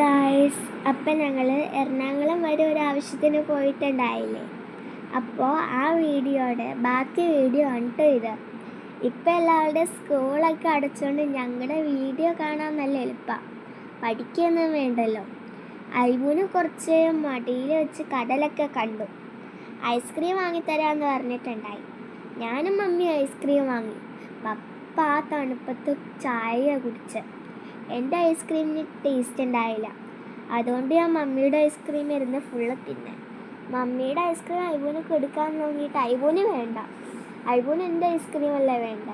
Guys അപ്പം ഞങ്ങൾ എറണാകുളം വരെ ഒരു ആവശ്യത്തിന് പോയിട്ടുണ്ടായില്ലേ? അപ്പോൾ ആ വീഡിയോയുടെ ബാക്കി വീഡിയോ ഉണ്ട് ഇത്? ഇപ്പം എല്ലാവരുടെ സ്കൂളൊക്കെ അടച്ചുകൊണ്ട് ഞങ്ങളുടെ വീഡിയോ കാണാൻ നല്ല എളുപ്പമാണ് പഠിക്കുകയൊന്നും വേണ്ടല്ലോ. ഐബുന് കുറച്ച് മടിയിൽ വെച്ച് കടലൊക്കെ കണ്ടു. ഐസ്ക്രീം വാങ്ങിത്തരാമെന്ന് പറഞ്ഞിട്ടുണ്ടായി. ഞാനും മമ്മി ഐസ്ക്രീം വാങ്ങി. പപ്പ ആ തണുപ്പത്ത് ചായ കുടിച്ച്. എന്റെ ഐസ്ക്രീമിന് ടേസ്റ്റ് ഉണ്ടായില്ല. അതുകൊണ്ട് ഞാൻ മമ്മിയുടെ ഐസ്ക്രീം ഇരുന്ന് ഫുള്ള് തിന്നെ. മമ്മിയുടെ ഐസ്ക്രീം ഐബുന് കൊടുക്കാൻ നോക്കിയിട്ട് ഐബോന് വേണ്ട. ഐബോന് എന്റെ ഐസ്ക്രീം അല്ലേ വേണ്ട.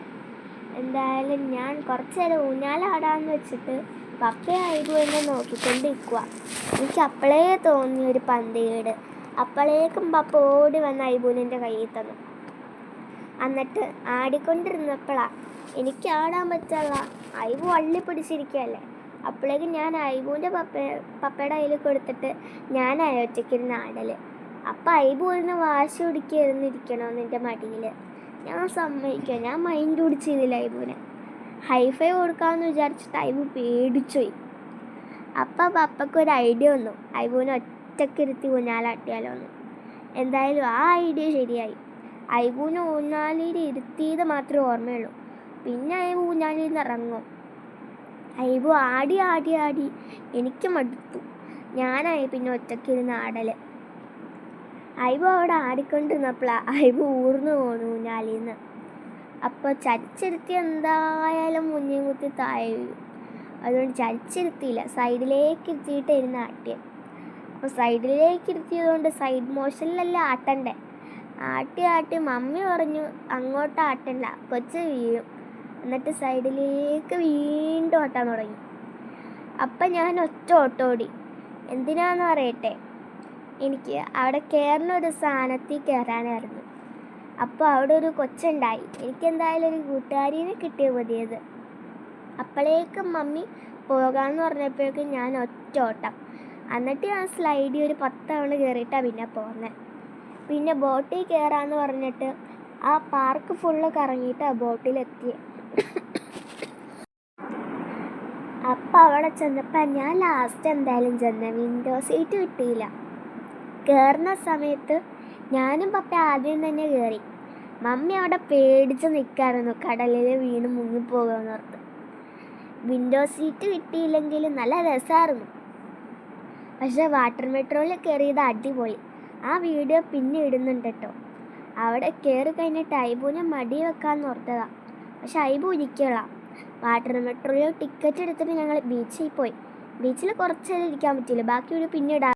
എന്തായാലും ഞാൻ കുറച്ച് നേരം ഊഞ്ഞാലാടാന്ന് വെച്ചിട്ട് പപ്പയും ഐബു എന്നെ നോക്കിക്കൊണ്ട് എനിക്ക് അപ്പോഴേ തോന്നി ഒരു അപ്പോഴേക്കും പപ്പ ഓടി വന്ന് ഐബോനിന്റെ കയ്യിൽ തന്നു. എന്നിട്ട് ആടിക്കൊണ്ടിരുന്നപ്പോഴാ എനിക്ക് ആടാൻ പറ്റുള്ള അയവ് വള്ളി പിടിച്ചിരിക്കുകയല്ലേ. അപ്പോഴേക്കും ഞാൻ അയബുവിന്റെ പപ്പ പപ്പയുടെ കയ്യിൽ കൊടുത്തിട്ട് ഞാൻ ഒറ്റയ്ക്കിരുന്ന് ആടൽ അപ്പം ഇരുന്ന് വാശി പിടിക്കായിരുന്നു എന്റെ മടിയിൽ ഞാൻ സമ്മതിക്കുക ഞാൻ മൈൻഡ് പിടിച്ചിരുന്നില്ല അയബുവിനെ. ഹൈഫൈ കൊടുക്കാമെന്ന് വിചാരിച്ചിട്ട് ഐബു പേടിച്ചുപോയി. അപ്പം പപ്പയ്ക്ക് ഒരു ഐഡിയ വന്നു. അയബുവിനെ ഒറ്റക്കിരുത്തി ഊഞ്ഞാലാട്ടിയാലോ എന്ന് എന്തായാലും ആ ഐഡിയ ശരിയായി. ഐബുവിനെ ഊഞ്ഞാലിയിൽ ഇരുത്തിയത് മാത്രമേ ഓർമ്മയുള്ളൂ. പിന്നെ ഐബു ഊഞ്ഞാലിൽ നിന്ന് ഇറങ്ങും. ഐബു ആടി ആടി ആടി. എനിക്ക് മടുത്തു. ഞാനായി പിന്നെ ഒറ്റക്കിരുന്ന് ആടൽ ഐബു അവിടെ ആടിക്കൊണ്ടിരുന്നപ്പോഴാണ് ഐബു ഊർന്നു പോണു ഊഞ്ഞാലിൽ നിന്ന്. അപ്പോൾ ചരിച്ചിരുത്തി എന്തായാലും മുന്നേ കുത്തി താഴെ വീഴും. അതുകൊണ്ട് ചരിച്ചിരുത്തിയില്ല. സൈഡിലേക്ക് ഇരുത്തിയിട്ട് ഇരുന്ന് ആട്ടിയത്. അപ്പോൾ സൈഡിലേക്ക് ഇരുത്തിയതുകൊണ്ട് സൈഡ് മോഷനിലല്ല ആട്ടണ്ടേ? ആട്ടി ആട്ടി മമ്മി പറഞ്ഞു അങ്ങോട്ട് ആട്ടല്ല കൊച്ച് വീഴും. എന്നിട്ട് സൈഡിലേക്ക് വീണ്ടും ഓട്ടാൻ തുടങ്ങി. അപ്പം ഞാൻ ഒറ്റ ഓട്ടോടി എന്തിനാന്ന് പറയട്ടെ? എനിക്ക് അവിടെ കയറുന്ന ഒരു സ്ഥാനത്തിൽ കയറാനായിരുന്നു അപ്പോൾ അവിടെ ഒരു കൊച്ചുണ്ടായി. എനിക്കെന്തായാലും ഒരു കൂട്ടുകാരിനെ കിട്ടിയ പുതിയത് അപ്പോഴേക്കും മമ്മി പോകാമെന്ന് പറഞ്ഞപ്പോഴേക്കും ഞാൻ ഒറ്റ ഓട്ടം. എന്നിട്ട് ഞാൻ സ്ലൈഡിൽ ഒരു പത്ത് തവണ കയറിയിട്ടാണ് പിന്നെ പോകുന്നത് പിന്നെ ബോട്ടിൽ കയറാമെന്ന് പറഞ്ഞിട്ട് ആ പാർക്ക് ഫുള്ള് കറങ്ങിയിട്ട് ആ ബോട്ടിലെത്തി അപ്പം അവിടെ ചെന്നപ്പോൾ ഞാൻ ലാസ്റ്റ് എന്തായാലും ചെന്ന. വിൻഡോ സീറ്റ് കിട്ടിയില്ല. കയറുന്ന സമയത്ത് ഞാനും പപ്പ ആദ്യം തന്നെ കയറി മമ്മി അവിടെ പേടിച്ച് നിൽക്കായിരുന്നു കടലിൽ വീണ് മുങ്ങിപ്പോകുമെന്ന് ഓർത്ത്. വിൻഡോ സീറ്റ് കിട്ടിയില്ലെങ്കിൽ നല്ല രസമായിരുന്നു പക്ഷേ വാട്ടർ മെട്രോയിൽ കയറിയത് അടിപൊളി. ആ വീഡിയോ പിന്നെ ഇടുന്നുണ്ട് കേട്ടോ അവിടെ കയറി കഴിഞ്ഞിട്ട് ഐബുവിനെ മടി വെക്കാമെന്ന് ഓർത്തതാ. പക്ഷെ ഐബു ഇരിക്കുക വാട്ടർ മെട്രോയിൽ ടിക്കറ്റ് എടുത്തിട്ട് ഞങ്ങൾ ബീച്ചിൽ പോയി. ബീച്ചിൽ കുറച്ചേരം ഇരിക്കാൻ പറ്റില്ല ബാക്കി ഒരു പിന്നെ ഇടാം